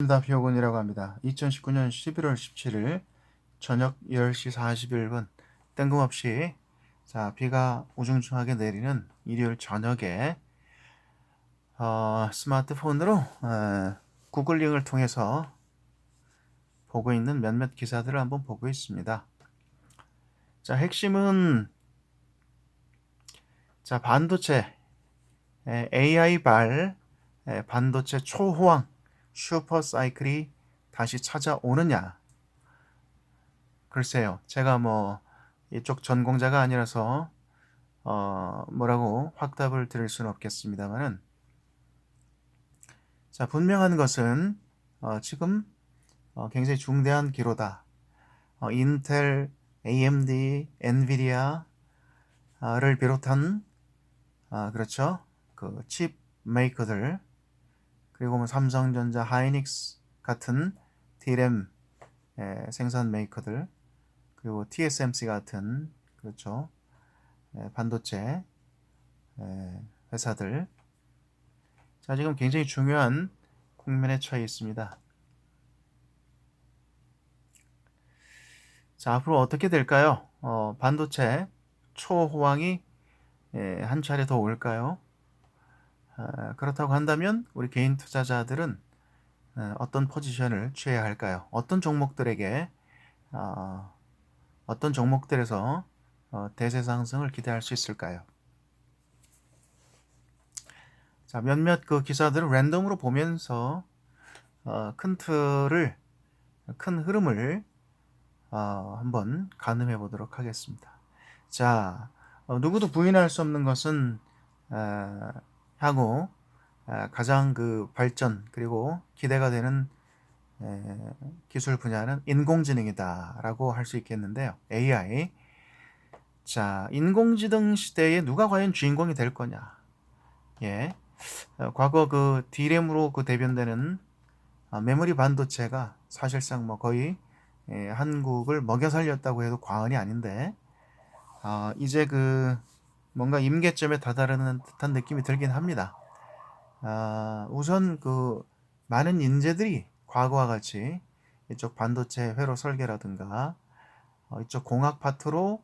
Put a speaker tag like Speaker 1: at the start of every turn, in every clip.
Speaker 1: 비오곤이라고 합니다. 2019년 11월 17일 저녁 10시 41분 뜬금없이 자 비가 우중충하게 내리는 일요일 저녁에 어, 스마트폰으로 어, 구글 링을 통해서 보고 있는 몇몇 기사들을 한번 보고 있습니다. 자 핵심은 자 반도체 AI 발 에, 반도체 초호황 슈퍼 사이클이 다시 찾아오느냐? 글쎄요. 제가 뭐 이쪽 전공자가 아니라서 어 뭐라고 확답을 드릴 수는 없겠습니다만은 자 분명한 것은 어 지금 어 굉장히 중대한 기로다. 어 인텔, AMD, 엔비디아를 비롯한 아 그렇죠. 그 칩 메이커들 그리고 뭐 삼성전자, 하이닉스 같은 DRAM 에, 생산 메이커들 그리고 TSMC 같은 그렇죠 에, 반도체 에, 회사들 자 지금 굉장히 중요한 국면에 처해 있습니다. 자 앞으로 어떻게 될까요? 어, 반도체 초호황이 에, 한 차례 더 올까요? 아, 그렇다고 한다면 우리 개인 투자자들은 어, 어떤 포지션을 취해야 할까요? 어떤 종목들에게 어, 어떤 종목들에서 어, 대세 상승을 기대할 수 있을까요? 자, 몇몇 그 기사들을 랜덤으로 보면서 큰 틀을 큰 흐름을 한번 가늠해 보도록 하겠습니다. 자, 누구도 부인할 수 없는 것은 향후 가장 그 발전 그리고 기대가 되는 기술 분야는 인공지능이다라고 할 수 있겠는데요. AI. 자, 인공지능 시대에 누가 과연 주인공이 될 거냐? 예. 어, 과거 그 D램으로 그 대변되는 아, 메모리 반도체가 사실상 뭐 거의 예, 한국을 먹여 살렸다고 해도 과언이 아닌데, 아, 이제 그 뭔가 임계점에 다다르는 듯한 느낌이 들긴 합니다. 아, 우선 그 많은 인재들이 과거와 같이 이쪽 반도체 회로 설계라든가 어, 이쪽 공학 파트로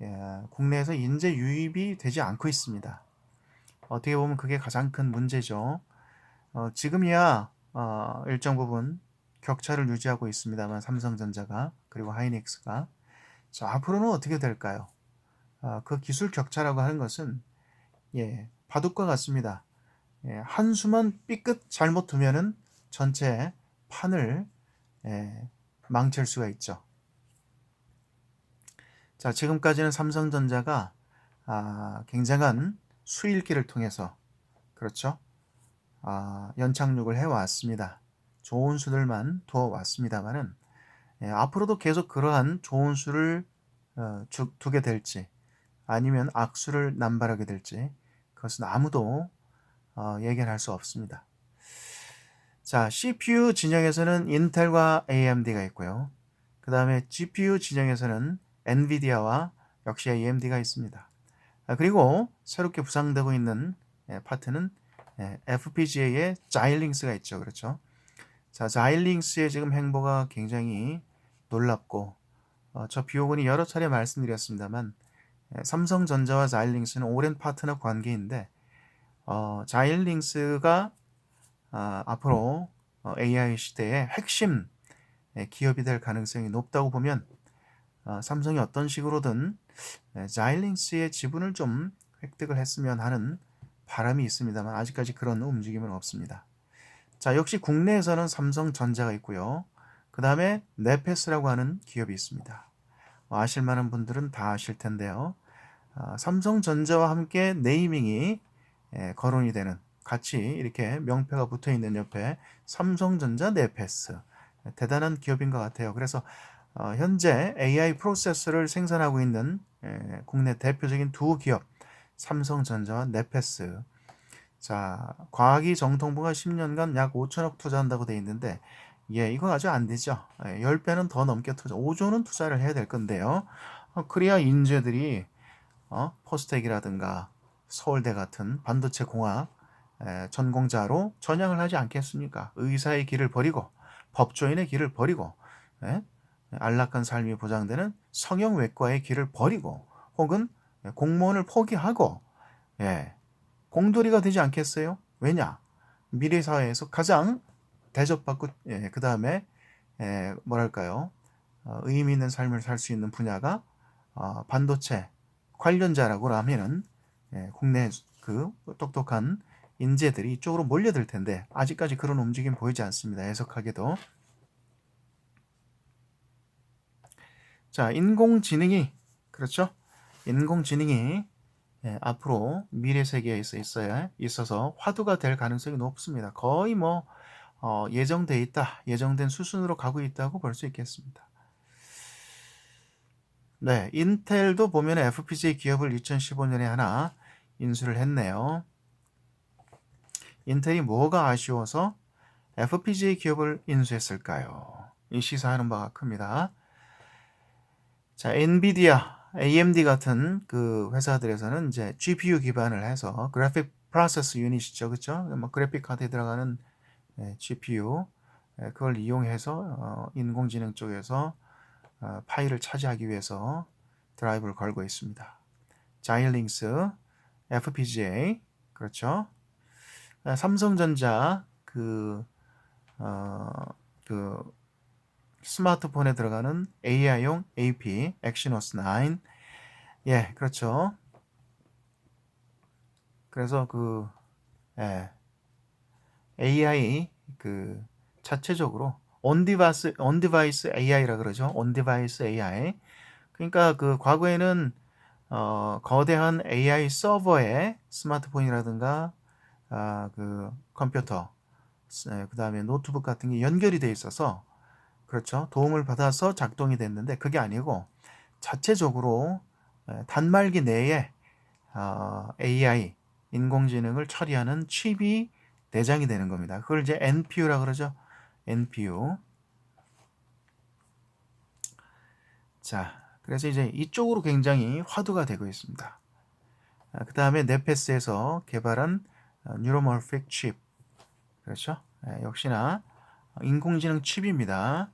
Speaker 1: 예, 국내에서 인재 유입이 되지 않고 있습니다. 어떻게 보면 그게 가장 큰 문제죠. 어, 지금이야 어, 일정 부분 격차를 유지하고 있습니다만 삼성전자가 그리고 하이닉스가 자 앞으로는 어떻게 될까요? 아, 그 기술 격차라고 하는 것은 예, 바둑과 같습니다. 예, 한 수만 삐끗 잘못 두면은 전체 판을 예, 망칠 수가 있죠. 자, 지금까지는 삼성전자가 아, 굉장한 수일기를 통해서 그렇죠. 아, 연착륙을 해왔습니다. 좋은 수들만 두어왔습니다만은 예, 앞으로도 계속 그러한 좋은 수를 어, 주, 두게 될지 아니면 악수를 남발하게 될지 그것은 아무도 어, 예견할 수 없습니다. 자, CPU 진영에서는 인텔과 AMD가 있고요. 그 다음에 GPU 진영에서는 엔비디아와 역시 AMD가 있습니다. 아, 그리고 새롭게 부상되고 있는 예, 파트는 예, FPGA의 자일링스가 있죠. 그렇죠? 자, 자일링스의 지금 행보가 굉장히 놀랍고 어, 저 비오곤이 여러 차례 말씀드렸습니다만 예, 삼성전자와 자일링스는 오랜 파트너 관계인데 어, 자일링스가 아, 앞으로 어, AI 시대의 핵심 예, 기업이 될 가능성이 높다고 보면 어, 삼성이 어떤 식으로든 예, 자일링스의 지분을 좀 획득을 했으면 하는 바람이 있습니다만 아직까지 그런 움직임은 없습니다. 자 역시 국내에서는 삼성전자가 있고요. 그 다음에 네페스라고 하는 기업이 있습니다. 어, 아실 만한 분들은 다 아실 텐데요. 아, 삼성전자와 함께 네이밍이 예, 거론이 되는 같이 이렇게 명패가 붙어 있는 옆에 삼성전자 네페스 대단한 기업인 것 같아요. 그래서 어, 현재 AI 프로세서를 생산하고 있는 예, 국내 대표적인 두 기업 삼성전자와 네페스. 자, 과학이 정통부가 10년간 약 5천억 투자한다고 돼 있는데 예, 이건 아주 안 되죠. 예, 10배는 더 넘게 투자, 5조는 투자를 해야 될 건데요. 어, 그래야 인재들이 어? 포스텍이라든가 서울대 같은 반도체 공학 에, 전공자로 전향을 하지 않겠습니까? 의사의 길을 버리고 법조인의 길을 버리고 예? 안락한 삶이 보장되는 성형외과의 길을 버리고 혹은 공무원을 포기하고 예, 공돌이가 되지 않겠어요? 왜냐? 미래 사회에서 가장 대접받고 예, 그 다음에 예, 뭐랄까요? 어, 의미 있는 삶을 살 수 있는 분야가 어, 반도체 관련자라고 하면은 예, 국내 그 똑똑한 인재들이 이쪽으로 몰려들 텐데 아직까지 그런 움직임 보이지 않습니다. 해석하게도 자 인공지능이 그렇죠? 인공지능이 예, 앞으로 미래 세계에 있어야 있어서 화두가 될 가능성이 높습니다. 거의 뭐 어, 예정돼 있다, 예정된 수순으로 가고 있다고 볼 수 있겠습니다. 네, 인텔도 보면 FPGA 기업을 2015년에 하나 인수를 했네요. 인텔이 뭐가 아쉬워서 FPGA 기업을 인수했을까요? 이 시사하는 바가 큽니다. 자, 엔비디아, AMD 같은 그 회사들에서는 이제 GPU 기반을 해서 그래픽 프로세스 유닛이죠, 그렇죠? 뭐 그래픽 카드에 들어가는 예, GPU 예, 그걸 이용해서 어, 인공지능 쪽에서 어, 파일을 차지하기 위해서 드라이브를 걸고 있습니다. 자일링스, FPGA 그렇죠? 아, 삼성전자 그, 어, 그 스마트폰에 들어가는 AI용 AP 엑시노스 9 예, 그렇죠. 그래서 그 예, AI 그 자체적으로 온디바이스 온디바이스 AI라 그러죠. 온디바이스 AI. 그러니까 그 과거에는 어, 거대한 AI 서버에 스마트폰이라든가 아, 그 컴퓨터, 그 다음에 노트북 같은 게 연결이 돼 있어서 그렇죠. 도움을 받아서 작동이 됐는데 그게 아니고 자체적으로 단말기 내에 어, AI 인공지능을 처리하는 칩이 내장이 되는 겁니다. 그걸 이제 NPU라 그러죠. NPU. 자, 그래서 이제 이쪽으로 굉장히 화두가 되고 있습니다. 아, 그 다음에 네페스에서 개발한 뉴로모픽 칩. 그렇죠? 네, 역시나 인공지능 칩입니다.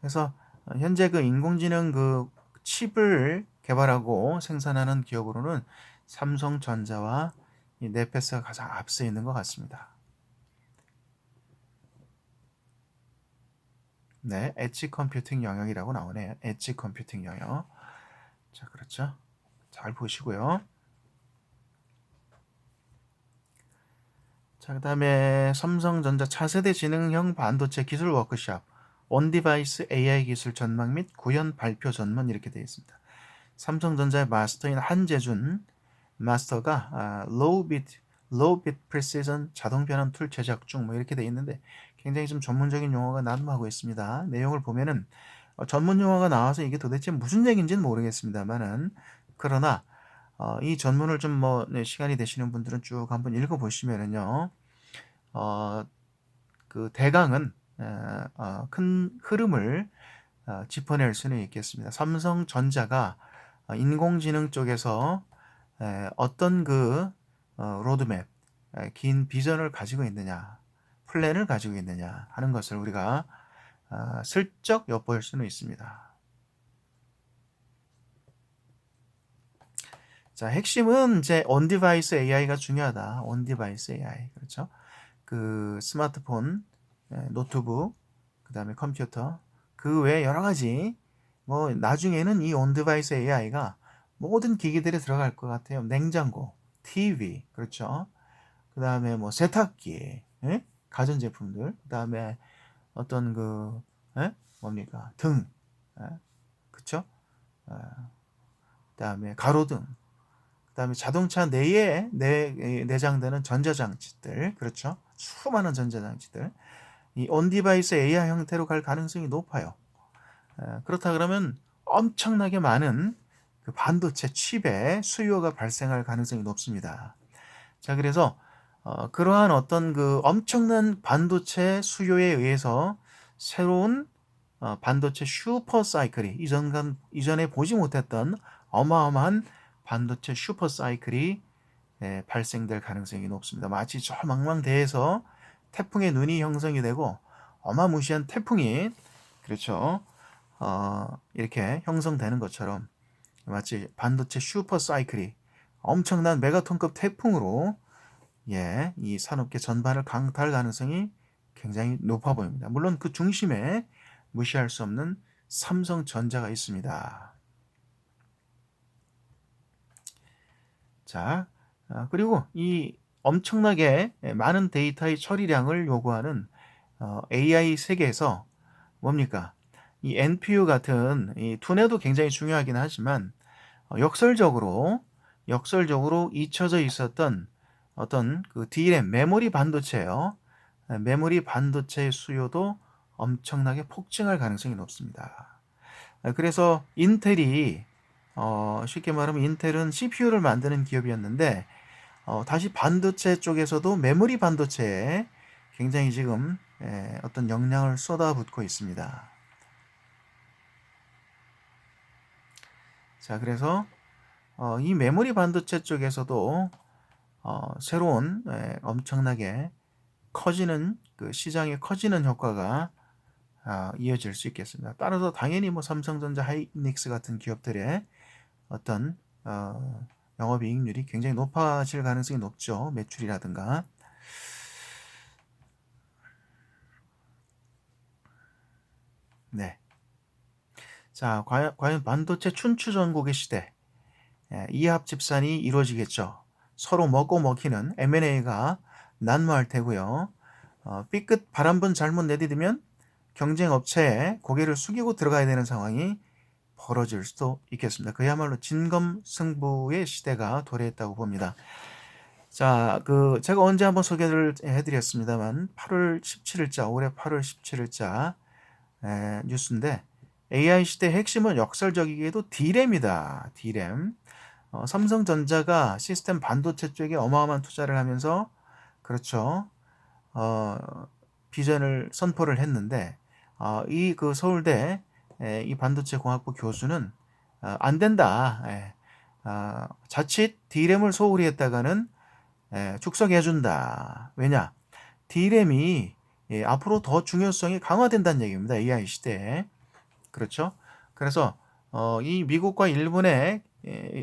Speaker 1: 그래서 현재 그 인공지능 그 칩을 개발하고 생산하는 기업으로는 삼성전자와 이 네페스가 가장 앞서 있는 것 같습니다. 네, 엣지 컴퓨팅 영역이라고 나오네요. 엣지 컴퓨팅 영역. 자, 그렇죠. 잘 보시고요. 자, 그 다음에 삼성전자 차세대 지능형 반도체 기술 워크샵, 온디바이스 AI 기술 전망 및 구현 발표 전문 이렇게 되어 있습니다. 삼성전자의 마스터인 한재준 마스터가 아, low bit, low bit precision 자동 변환 툴 제작 중 뭐 이렇게 되어 있는데 굉장히 좀 전문적인 용어가 난무하고 있습니다. 내용을 보면은 어, 전문 용어가 나와서 이게 도대체 무슨 얘기인지는 모르겠습니다만은 그러나 어, 이 전문을 좀뭐 네, 시간이 되시는 분들은 쭉 한번 읽어 보시면은요. 어, 그 대강은 어, 큰 흐름을 어, 짚어낼 수는 있겠습니다. 삼성전자가 어, 인공지능 쪽에서 에, 어떤 그 어, 로드맵, 에, 긴 비전을 가지고 있느냐, 플랜을 가지고 있느냐 하는 것을 우리가 어, 슬쩍 엿볼 수는 있습니다. 자, 핵심은 이제 device AI가 중요하다. device AI. 그렇죠? 그 스마트폰, 예, 노트북, 그다음에 컴퓨터, 그 외에 여러 가지 뭐 나중에는 이 device AI가 모든 기기들에 들어갈 것 같아요. 냉장고, TV, 그렇죠? 그다음에 뭐 세탁기, 예? 가전 제품들, 그다음에 어떤 그 예? 뭡니까? 등. 예? 그렇죠? 어, 그다음에 가로등. 그다음에 자동차 내에 내, 내장되는 전자장치들 그렇죠 수많은 전자장치들 이 온디바이스 AI 형태로 갈 가능성이 높아요 그렇다 그러면 엄청나게 많은 그 반도체 칩의 수요가 발생할 가능성이 높습니다 자 그래서 어, 그러한 어떤 그 엄청난 반도체 수요에 의해서 새로운 어, 반도체 슈퍼 사이클이 이전 이전에 보지 못했던 어마어마한 반도체 슈퍼 사이클이 예, 발생될 가능성이 높습니다. 마치 저 망망대해서 태풍의 눈이 형성이 되고 어마무시한 태풍이 그렇죠. 어, 이렇게 형성되는 것처럼 마치 반도체 슈퍼 사이클이 엄청난 메가톤급 태풍으로 예, 이 산업계 전반을 강타할 가능성이 굉장히 높아 보입니다. 물론 그 중심에 무시할 수 없는 삼성전자가 있습니다. 자, 아, 그리고 이 엄청나게 많은 데이터의 처리량을 요구하는 어, AI 세계에서 뭡니까? 이 NPU 같은 이 두뇌도 굉장히 중요하긴 하지만 어, 역설적으로 역설적으로 잊혀져 있었던 어떤 그 DRAM 메모리 반도체요. 메모리 반도체의 수요도 엄청나게 폭증할 가능성이 높습니다. 아, 그래서 인텔이 어, 쉽게 말하면 인텔은 CPU를 만드는 기업이었는데 어, 다시 반도체 쪽에서도 메모리 반도체에 굉장히 지금 에, 어떤 역량을 쏟아붓고 있습니다. 자, 그래서 어, 이 메모리 반도체 쪽에서도 어, 새로운 에, 엄청나게 커지는 그 시장이 커지는 효과가 아, 이어질 수 있겠습니다. 따라서 당연히 뭐 삼성전자, 하이닉스 같은 기업들의 어떤 어, 영업이익률이 굉장히 높아질 가능성이 높죠. 매출이라든가. 네. 자, 과연, 과연 반도체 춘추 전국의 시대 예, 이합 집산이 이루어지겠죠. 서로 먹고 먹히는 M&A가 난무할 테고요. 어, 삐끗 바람분 잘못 내디디면 경쟁 업체에 고개를 숙이고 들어가야 되는 상황이 벌어질 수도 있겠습니다. 그야말로 진검승부의 시대가 도래했다고 봅니다. 자, 그 제가 언제 한번 소개를 해드렸습니다만 8월 17일자 올해 8월 17일자 에, 뉴스인데 AI 시대 핵심은 역설적이게도 D램이다. D램. 어, 삼성전자가 시스템 반도체 쪽에 어마어마한 투자를 하면서 그렇죠. 어, 비전을 선포를 했는데 어, 이그 서울대 에, 이 반도체 공학부 교수는 어, 안 된다. 에, 어, 자칫 D램을 소홀히 했다가는 에, 축소해 준다. 왜냐? D램이 예, 앞으로 더 중요성이 강화된다는 얘기입니다. AI 시대에. 그렇죠? 그래서 어, 이 미국과 일본의 예,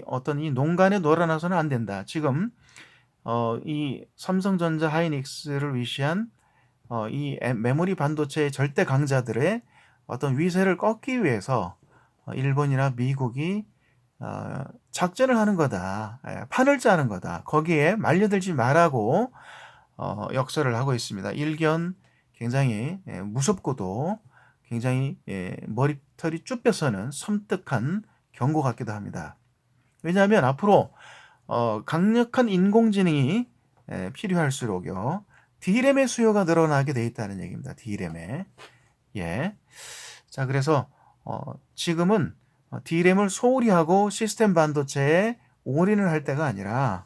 Speaker 1: 어떤 이 농간에 놀아나서는 안 된다. 지금 어, 이 삼성전자 하이닉스를 위시한 어, 이 메모리 반도체의 절대 강자들의 어떤 위세를 꺾기 위해서 어, 일본이나 미국이 어, 작전을 하는 거다. 예, 판을 짜는 거다. 거기에 말려들지 말라고 어, 역설을 하고 있습니다. 일견 굉장히 예, 무섭고도 굉장히 예, 머리털이 쭈뼛서는 섬뜩한 경고 같기도 합니다. 왜냐하면 앞으로 어, 강력한 인공지능이 예, 필요할수록요. D램의 수요가 늘어나게 돼 있다는 얘기입니다. D램에. 예. 자, 그래서 어, 지금은 D램을 소홀히 하고 시스템 반도체에 올인을 할 때가 아니라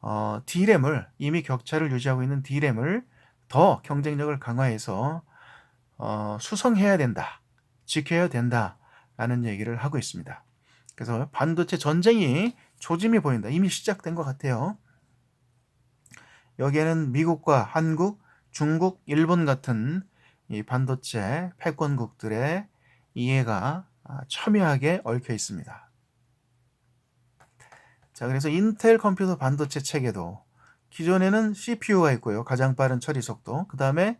Speaker 1: 어, D램을 이미 격차를 유지하고 있는 D램을 더 경쟁력을 강화해서 어, 수성해야 된다. 지켜야 된다라는 얘기를 하고 있습니다. 그래서 반도체 전쟁이 조짐이 보인다. 이미 시작된 것 같아요. 여기에는 미국과 한국, 중국, 일본 같은 이 반도체 패권국들의 이해가 아, 첨예하게 얽혀 있습니다. 자, 그래서 인텔 컴퓨터 반도체 체계도 기존에는 CPU가 있고요. 가장 빠른 처리 속도. 그 다음에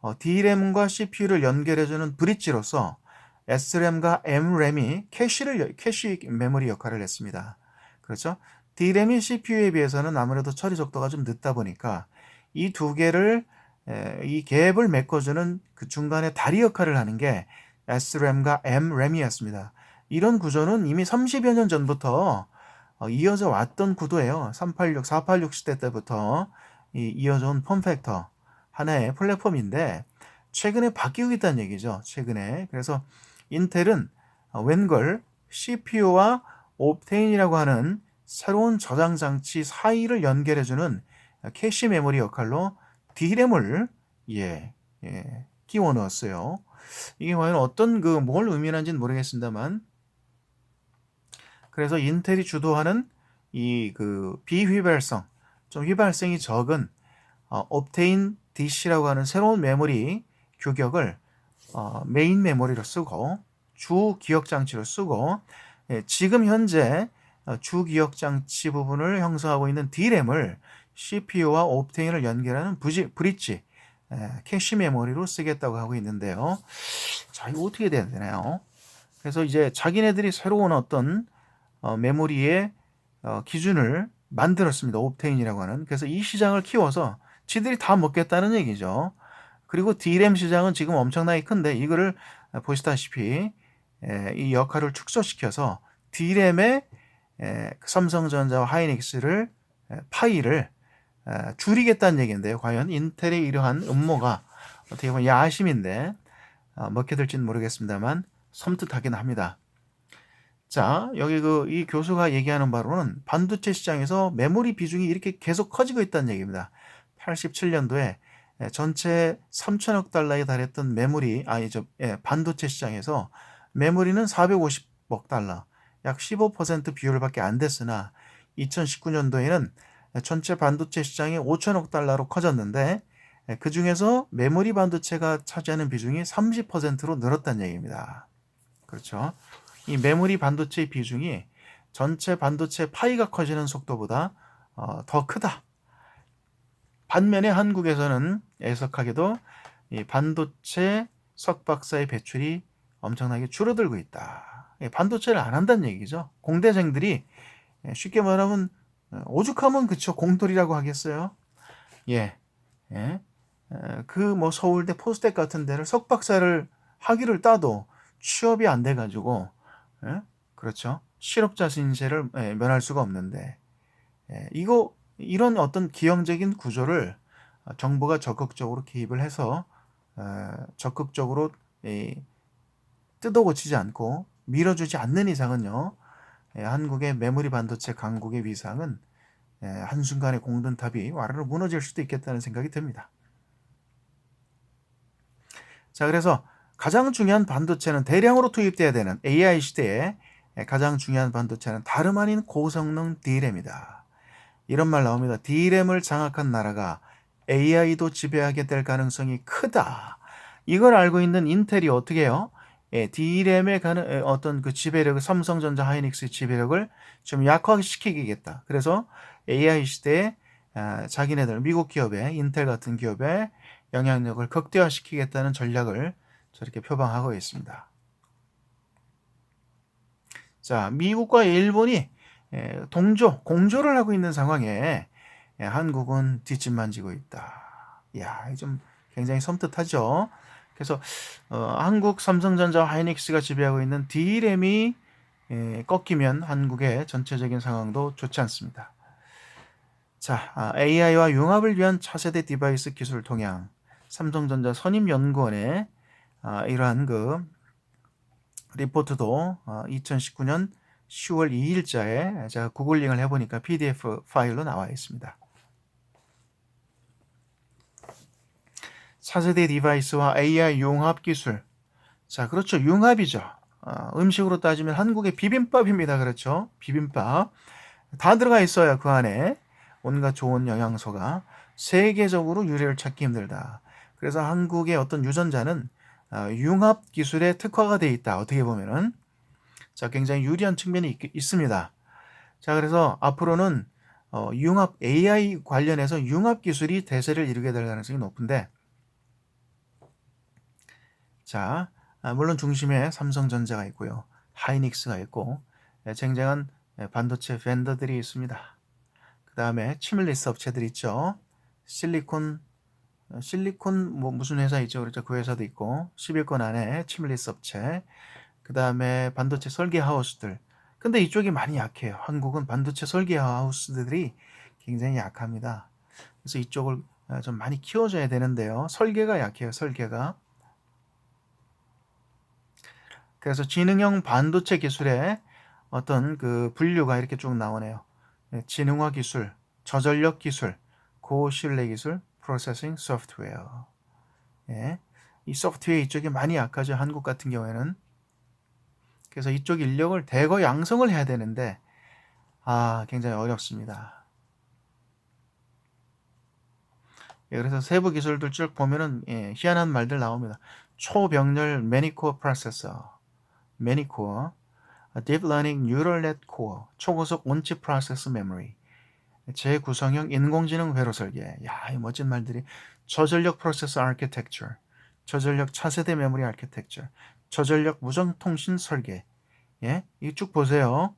Speaker 1: 어, D램과 CPU를 연결해주는 브릿지로서 SRAM과 MRAM이 캐시를 캐시 메모리 역할을 했습니다. 그렇죠? D램이 CPU에 비해서는 아무래도 처리 속도가 좀 늦다 보니까 이 두 개를 에, 이 갭을 메꿔주는 그 중간에 다리 역할을 하는 게 SRAM과 MRAM이었습니다. 이런 구조는 이미 30여 년 전부터 어, 이어져 왔던 구도예요. 386, 486 시대 때부터 이, 이어져 온 폼팩터 하나의 플랫폼인데 최근에 바뀌고 있다는 얘기죠. 최근에. 그래서 인텔은 어, 웬걸 CPU와 옵테인이라고 하는 새로운 저장 장치 사이를 연결해 주는 캐시 메모리 역할로 D램을 예, 예, 끼워 넣었어요. 이게 과연 어떤 그 뭘 의미하는지는 모르겠습니다만 그래서 인텔이 주도하는 이 그 비휘발성 좀 휘발성이 적은 어, 옵테인 DC라고 하는 새로운 메모리 규격을 어, 메인 메모리로 쓰고 주 기억 장치로 쓰고 예, 지금 현재 어, 주 기억 장치 부분을 형성하고 있는 D램을 CPU와 옵테인을 연결하는 부지, 브릿지 예, 캐시 메모리로 쓰겠다고 하고 있는데요. 자, 이거 어떻게 돼야 되나요? 그래서 이제 자기네들이 새로운 어떤 어, 메모리의 어, 기준을 만들었습니다. 옵테인이라고 하는. 그래서 이 시장을 키워서 지들이 다 먹겠다는 얘기죠. 그리고 D램 시장은 지금 엄청나게 큰데 이거를 보시다시피 에, 이 역할을 축소시켜서 D램의 에, 삼성전자와 하이닉스를 에, 파이를 에, 줄이겠다는 얘기인데요. 과연 인텔의 이러한 음모가 어떻게 보면 야심인데 어, 먹혀들지는 모르겠습니다만 섬뜩하긴 합니다. 자, 여기 그 이 교수가 얘기하는 바로는 반도체 시장에서 메모리 비중이 이렇게 계속 커지고 있다는 얘기입니다. 87년도에 전체 3천억 달러에 달했던 메모리 아니죠. 예, 반도체 시장에서 메모리는 450억 달러, 약 15% 비율밖에 안 됐으나 2019년도에는 전체 반도체 시장이 5천억 달러로 커졌는데 그 중에서 메모리 반도체가 차지하는 비중이 30%로 늘었다는 얘기입니다. 그렇죠. 이 메모리 반도체 비중이 전체 반도체 파이가 커지는 속도보다 어, 더 크다. 반면에 한국에서는 애석하게도 이 반도체 석박사의 배출이 엄청나게 줄어들고 있다. 반도체를 안 한다는 얘기죠. 공대생들이 쉽게 말하면 오죽하면 그쵸 공돌이라고 하겠어요. 예, 예. 그 뭐 서울대 포스텍 같은 데를 석박사를 학위를 따도 취업이 안 돼가지고 예? 그렇죠. 실업자 신세를 예, 면할 수가 없는데 예, 이거 이런 어떤 기형적인 구조를 정부가 적극적으로 개입을 해서 어, 적극적으로 뜯어 고치지 않고 밀어주지 않는 이상은요 예, 한국의 메모리 반도체 강국의 위상은 한순간에 공든탑이 와르르 무너질 수도 있겠다는 생각이 듭니다. 자 그래서 가장 중요한 반도체는 대량으로 투입돼야 되는 AI 시대에 가장 중요한 반도체는 다름 아닌 고성능 D램이다. 이런 말 나옵니다. D램을 장악한 나라가 AI도 지배하게 될 가능성이 크다. 이걸 알고 있는 인텔이 어떻게 해요? 예, D램의 가는 어떤 그 지배력을 삼성전자 하이닉스의 지배력을 좀 약화시키겠다. 그래서 AI 시대에 아, 자기네들 미국 기업의 인텔 같은 기업의 영향력을 극대화시키겠다는 전략을 저렇게 표방하고 있습니다. 자, 미국과 일본이 동조, 공조를 하고 있는 상황에 한국은 뒷짐만 지고 있다. 야, 좀 굉장히 섬뜩하죠. 그래서 어, 한국 삼성전자 하이닉스가 지배하고 있는 D램이 에, 꺾이면 한국의 전체적인 상황도 좋지 않습니다. 자, 아, AI와 융합을 위한 차세대 디바이스 기술 동향 삼성전자 선임연구원의 아, 이러한 그 리포트도 어, 2019년 10월 2일자에 제가 구글링을 해보니까 PDF 파일로 나와 있습니다. 차세대 디바이스와 AI 융합 기술. 자, 그렇죠. 융합이죠. 어, 음식으로 따지면 한국의 비빔밥입니다. 그렇죠. 비빔밥. 다 들어가 있어요. 그 안에. 온갖 좋은 영양소가. 세계적으로 유래를 찾기 힘들다. 그래서 한국의 어떤 유전자는 어, 융합 기술에 특화가 되어 있다. 어떻게 보면은 자 굉장히 유리한 측면이 있, 습니다 자 그래서 앞으로는 어, 융합 AI 관련해서 융합 기술이 대세를 이루게 될 가능성이 높은데 자 아, 물론 중심에 삼성전자가 있고요, 하이닉스가 있고 예, 쟁쟁한 예, 반도체 vendor들이 있습니다. 그 다음에 치밀리스 업체들 있죠. 실리콘 실리콘 뭐 무슨 회사 있죠? 그렇죠. 그 회사도 있고 11권 안에 치밀리스 업체 그 다음에 반도체 설계 하우스들 근데 이쪽이 많이 약해요. 한국은 반도체 설계 하우스들이 굉장히 약합니다. 그래서 이쪽을 어, 좀 많이 키워줘야 되는데요. 설계가 약해요. 설계가 그래서 지능형 반도체 기술에 어떤 그 분류가 이렇게 쭉 나오네요. 네, 지능화 기술, 저전력 기술, 고신뢰 기술, 프로세싱 소프트웨어. 예. 이 소프트웨어 이쪽이 많이 약하죠. 한국 같은 경우에는. 그래서 이쪽 인력을 대거 양성을 해야 되는데 아, 굉장히 어렵습니다. 예, 그래서 세부 기술들 쭉 보면은 예, 희한한 말들 나옵니다. 초병렬 매니코어 프로세서, 매니코어, 딥 러닝 뉴럴 넷 코어, 초고속 온칩 프로세스 메모리, 재구성형 인공지능 회로 설계. 야, 이 멋진 말들이 저전력 프로세서 아키텍처, 저전력 차세대 메모리 아키텍처, 저전력 무선 통신 설계. 예, 이 쭉 보세요.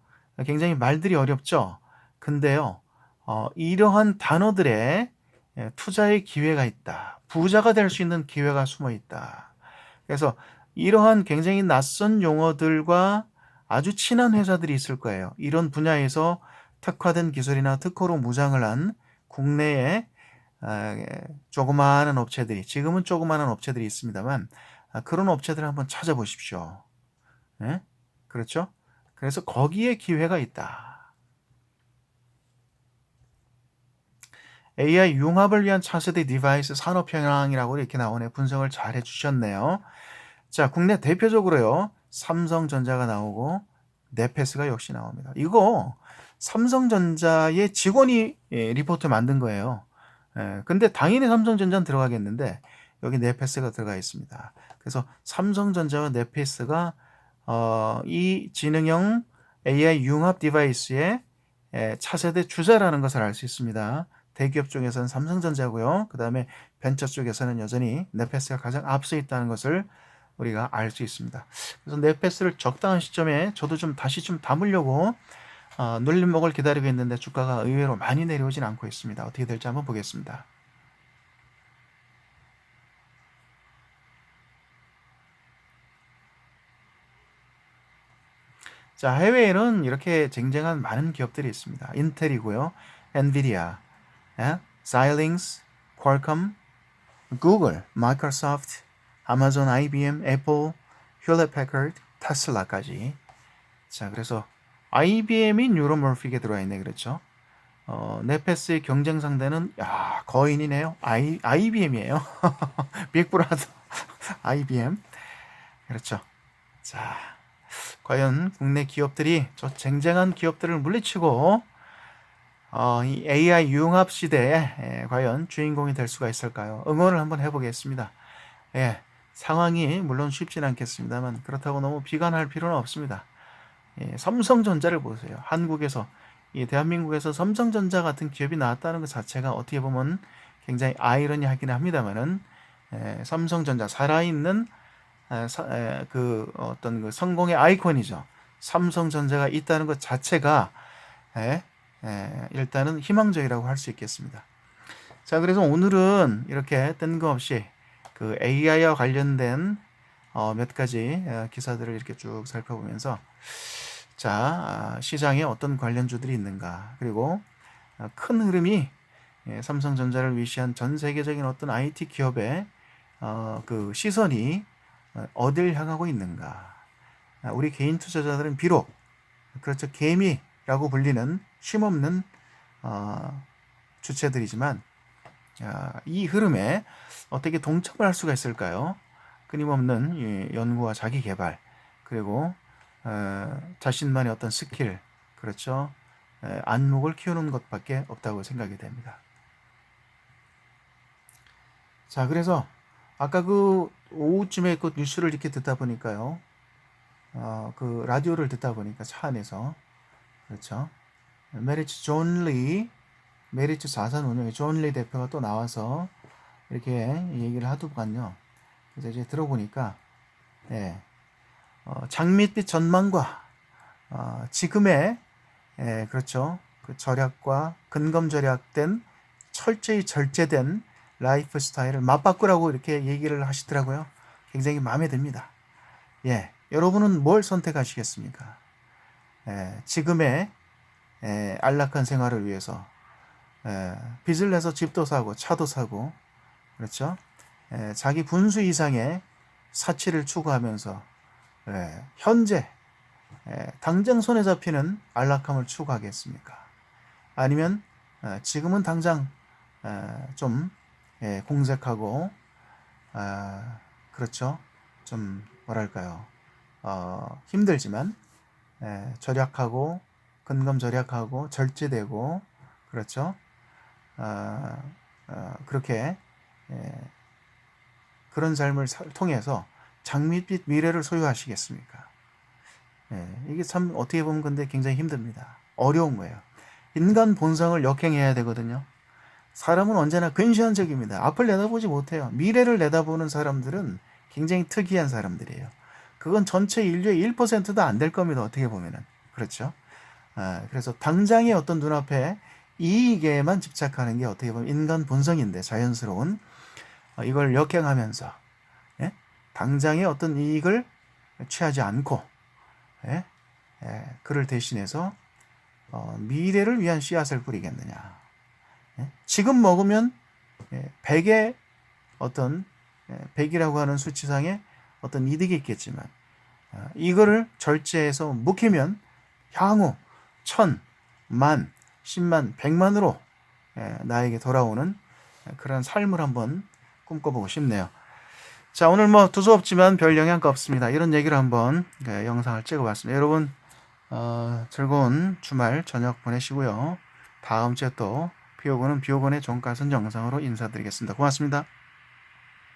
Speaker 1: 굉장히 말들이 어렵죠. 근데요, 어, 이러한 단어들에 예, 투자의 기회가 있다. 부자가 될 수 있는 기회가 숨어 있다. 그래서 이러한 굉장히 낯선 용어들과 아주 친한 회사들이 있을 거예요. 이런 분야에서 특화된 기술이나 특허로 무장을 한 국내에 아, 조그마한 업체들이 지금은 조그마한 업체들이 있습니다만 아, 그런 업체들을 한번 찾아보십시오. 네? 그렇죠? 그래서 거기에 기회가 있다. AI 융합을 위한 차세대 디바이스 산업 현황이라고 이렇게 나오네 분석을 잘 해주셨네요. 자, 국내 대표적으로요 삼성전자가 나오고 네페스가 역시 나옵니다. 이거 삼성전자의 직원이 예, 리포트 만든 거예요. 예, 근데 당연히 삼성전자는 들어가겠는데 여기 네페스가 들어가 있습니다. 그래서 삼성전자와 네페스가 어, 이 지능형 AI 융합 디바이스의 예, 차세대 주자라는 것을 알 수 있습니다. 대기업 쪽에서는 삼성전자고요. 그 다음에 벤처 쪽에서는 여전히 네페스가 가장 앞서 있다는 것을 우리가 알 수 있습니다. 그래서 네페스를 적당한 시점에 저도 좀 다시 좀 담으려고 어, 눌림목을 기다리고 있는데 주가가 의외로 많이 내려오진 않고 있습니다. 어떻게 될지 한번 보겠습니다. 자, 해외에는 이렇게 쟁쟁한 많은 기업들이 있습니다. 인텔이고요. 엔비디아, 예? Xilinx, Qualcomm, Google, Microsoft, 아마존, IBM, 애플, 휴렛 패커드, 테슬라까지. 자, 그래서 IBM이 뉴로머픽에 들어와 있네, 그렇죠? 어, 네페스의 경쟁 상대는 야 거인이네요. I, IBM이에요. 빅브라더 IBM. 그렇죠. 자, 과연 국내 기업들이 저 쟁쟁한 기업들을 물리치고 어, 이 AI 융합 시대에 예, 과연 주인공이 될 수가 있을까요? 응원을 한번 해보겠습니다. 예, 상황이 물론 쉽진 않겠습니다만 그렇다고 너무 비관할 필요는 없습니다. 예, 삼성전자를 보세요. 한국에서 이 대한민국에서 삼성전자 같은 기업이 나왔다는 것 자체가 어떻게 보면 굉장히 아이러니하긴 합니다만은 예, 삼성전자 살아있는 그 어떤 그 성공의 아이콘이죠. 삼성전자가 있다는 것 자체가 일단은 희망적이라고 할 수 있겠습니다. 자, 그래서 오늘은 이렇게 뜬금없이 그 AI와 관련된 어, 몇 가지 어, 기사들을 이렇게 쭉 살펴보면서 자 아, 시장에 어떤 관련주들이 있는가 그리고 어, 큰 흐름이 예, 삼성전자를 위시한 전 세계적인 어떤 IT 기업의 어, 그 시선이 어, 어딜 향하고 있는가 아, 우리 개인 투자자들은 비록 그렇죠 개미라고 불리는 쉼없는 어, 주체들이지만 아, 이 흐름에 어떻게 동참을 할 수가 있을까요? 끊임없는 연구와 자기 개발 그리고 어, 자신만의 어떤 스킬 그렇죠 안목을 키우는 것밖에 없다고 생각이 됩니다. 자 그래서 아까 그 오후쯤에 그 뉴스를 이렇게 듣다 보니까요. 어, 그 라디오를 듣다 보니까 차 안에서. 그렇죠? 메리츠 존리 메리츠 자산 운용의 존리 대표가 또 나와서 이렇게 얘기를 하더군요. 그래서 이제 들어보니까 예, 어, 장밋빛 전망과 어, 지금의 예, 그렇죠. 그 절약과 근검 절약된 철저히 절제된 라이프 스타일을 맞바꾸라고 이렇게 얘기를 하시더라고요. 굉장히 마음에 듭니다. 예, 여러분은 뭘 선택하시겠습니까? 예, 지금의 예, 안락한 생활을 위해서 예, 빚을 내서 집도 사고 차도 사고 그렇죠? 예, 자기 분수 이상의 사치를 추구하면서 예, 현재 예, 당장 손에 잡히는 안락함을 추구하겠습니까? 아니면 예, 지금은 당장 예, 좀 예, 공색하고 아, 그렇죠? 좀 뭐랄까요? 어, 힘들지만 예, 절약하고 근검 절약하고 절제되고 그렇죠. 어, 어, 그렇게 예, 그런 삶을 사- 통해서 장밋빛 미래를 소유하시겠습니까? 예, 이게 참 어떻게 보면 근데 굉장히 힘듭니다. 어려운 거예요. 인간 본성을 역행해야 되거든요. 사람은 언제나 근시안적입니다. 앞을 내다보지 못해요. 미래를 내다보는 사람들은 굉장히 특이한 사람들이에요. 그건 전체 인류의 1%도 안 될 겁니다. 어떻게 보면은. 그렇죠? 아, 그래서 당장의 어떤 눈앞에 이익에만 집착하는 게 어떻게 보면 인간 본성인데 자연스러운 어, 이걸 역행하면서 예? 당장의 어떤 이익을 취하지 않고 예? 예, 그를 대신해서 어, 미래를 위한 씨앗을 뿌리겠느냐. 예? 지금 먹으면 예, 100의 어떤 예, 100이라고 하는 수치상에 어떤 이득이 있겠지만 어, 이거를 절제해서 묵히면 향후 천, 만, 십만, 백만으로 예, 나에게 돌아오는 그런 삶을 한번 꿈꿔보고 싶네요. 자, 오늘 뭐 두서없지만 별 영향가 없습니다. 이런 얘기를 한번 예, 영상을 찍어봤습니다. 여러분 어, 즐거운 주말 저녁 보내시고요. 다음 주에 또 비오고는 비오곤의 종가선 영상으로 인사드리겠습니다. 고맙습니다.